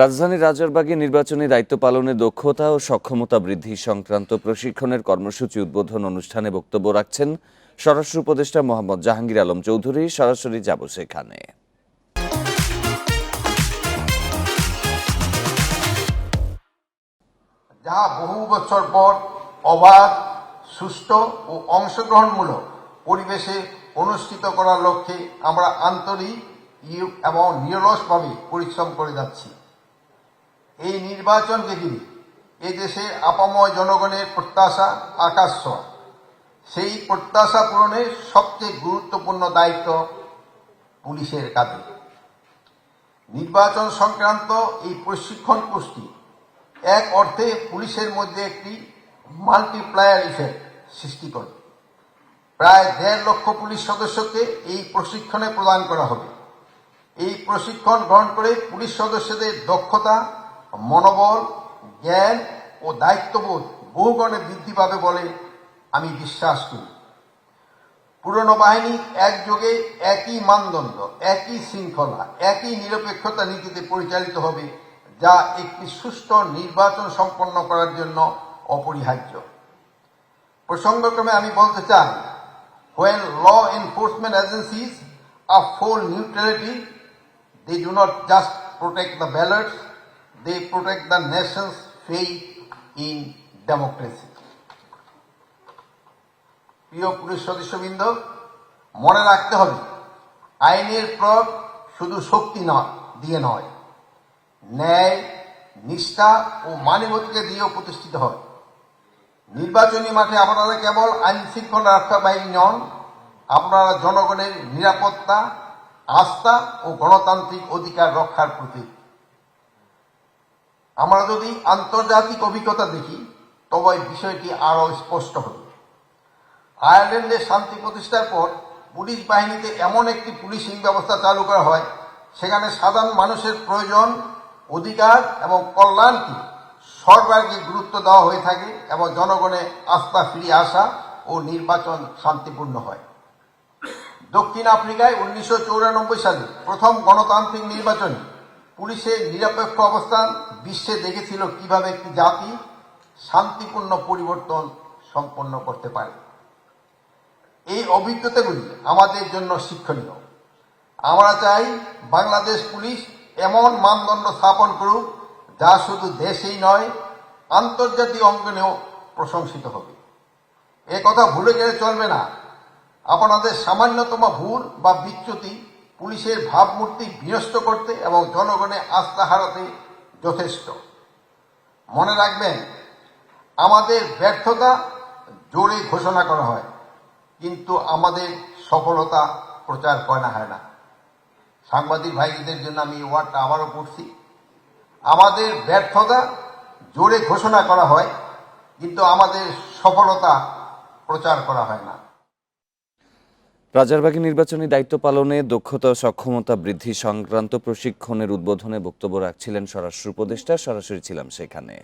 রাজধানীর রাজারবাগে নির্বাচনী দায়িত্ব পালনে দক্ষতা ও সক্ষমতা বৃদ্ধি সংক্রান্ত প্রশিক্ষণের কর্মসূচি উদ্বোধন অনুষ্ঠানে বক্তব্য রাখছেন স্বরাষ্ট্র উপদেষ্টা মোহাম্মদ জাহাঙ্গীর আলম চৌধুরী। সরাসরি যাব সেখানে। যা বহু বছর পর অবাধ, সুষ্ঠু ও অংশগ্রহণমূলক পরিবেশে অনুষ্ঠিত করার লক্ষ্যে আমরা আন্তরিক এবং নিরলসভাবে পরিশ্রম করে যাচ্ছি। এই নির্বাচন ঘিরে এদেশের আপাময় জনগণের প্রত্যাশা আকাশ। সেই প্রত্যাশা পূরণের সবচেয়ে গুরুত্বপূর্ণ দায়িত্ব পুলিশের কাঁধে। নির্বাচন সংক্রান্ত এই প্রশিক্ষণ কোর্সটি এক অর্থে পুলিশের মধ্যে একটি মাল্টিপ্লায়ার ইফেক্ট সৃষ্টি করে। প্রায় দেড় লক্ষ পুলিশ সদস্যকে এই প্রশিক্ষণে প্রদান করা হবে। এই প্রশিক্ষণ গ্রহণ করে পুলিশ সদস্যদের দক্ষতা মনোবল, জ্ঞান ও দায়িত্ববোধ বহুগুণে বৃদ্ধি পাবে বলে আমি বিশ্বাস করি। পুরনো বাহিনী একযোগে একই মানদণ্ড, একই শৃঙ্খলা, একই নিরপেক্ষতা নীতিতে পরিচালিত হবে, যা একটি সুষ্ঠু নির্বাচন সম্পন্ন করার জন্য অপরিহার্য। প্রসঙ্গক্রমে আমি বলতে চাই, when law enforcement agencies are full neutrality, they do not just protect the ballots they protect the nation's faith in democracy. প্রিয় পুলিশ সদস্যবৃন্দ, মনে রাখতে হবে, আইনের প্রয়োগ শুধু শক্তি নয় দিয়ে নয়। ন্যায়, নিষ্ঠা ও মানবতাকে দিয়েও প্রতিষ্ঠিত হয় নির্বাচনী মাঠে আপনারা কেবল আইন শৃঙ্খলা রক্ষা বাহিনী নন, আপনারা জনগণের নিরাপত্তা, আস্থা ও গণতান্ত্রিক অধিকার রক্ষার প্রতীক। আমরা যদি আন্তর্জাতিক অভিজ্ঞতা দেখি, তবে বিষয়টি আরও স্পষ্ট হবে। আয়ারল্যান্ডে শান্তি প্রতিষ্ঠার পর পুলিশ বাহিনীতে এমন একটি পুলিশিং ব্যবস্থা চালু করা হয়, সেখানে সাধারণ মানুষের প্রয়োজন, অধিকার এবং কল্যাণকে সর্বাগ্রে গুরুত্ব দেওয়া হয়ে থাকে এবং জনগণের আস্থা ফিরিয়ে আসা ও নির্বাচন শান্তিপূর্ণ হয়। দক্ষিণ আফ্রিকায় উনিশশো সালে প্রথম গণতান্ত্রিক নির্বাচনে পুলিশের নিরপেক্ষ অবস্থান, বিশ্বে দেখেছিল কীভাবে একটি জাতি শান্তিপূর্ণ পরিবর্তন সম্পন্ন করতে পারে। এই অভিজ্ঞতাগুলি আমাদের জন্য শিক্ষণীয়। আমরা চাই বাংলাদেশ পুলিশ এমন মানদণ্ড স্থাপন করুক যা শুধু দেশেই নয়, আন্তর্জাতিক অঙ্গনেও প্রশংসিত হবে। এ কথা ভুলে গেলে চলবে না। আপনাদের সামান্যতম ভুল বা বিচ্যুতি পুলিশের ভাবমূর্তি বিনষ্ট করতে এবং জনগণের আস্থা হারাতে যথেষ্ট। মনে রাখবেন, আমাদের ব্যর্থতা জোরে ঘোষণা করা হয়, কিন্তু আমাদের সফলতা প্রচার করা হয় না। সাংবাদিক ভাইদের জন্য আমি ওয়ার্ডটা আবারও পড়ছি। আমাদের ব্যর্থতা জোরে ঘোষণা করা হয়, কিন্তু আমাদের সফলতা প্রচার করা হয় না। রাজারবাগে নির্বাচনী দায়িত্ব পালনে দক্ষতা ও সক্ষমতা বৃদ্ধি সংক্রান্ত প্রশিক্ষণের উদ্বোধনে বক্তব্য রাখছিলেন স্বরাষ্ট্র উপদেষ্টা সরাসরি ছিলাম সেখানে।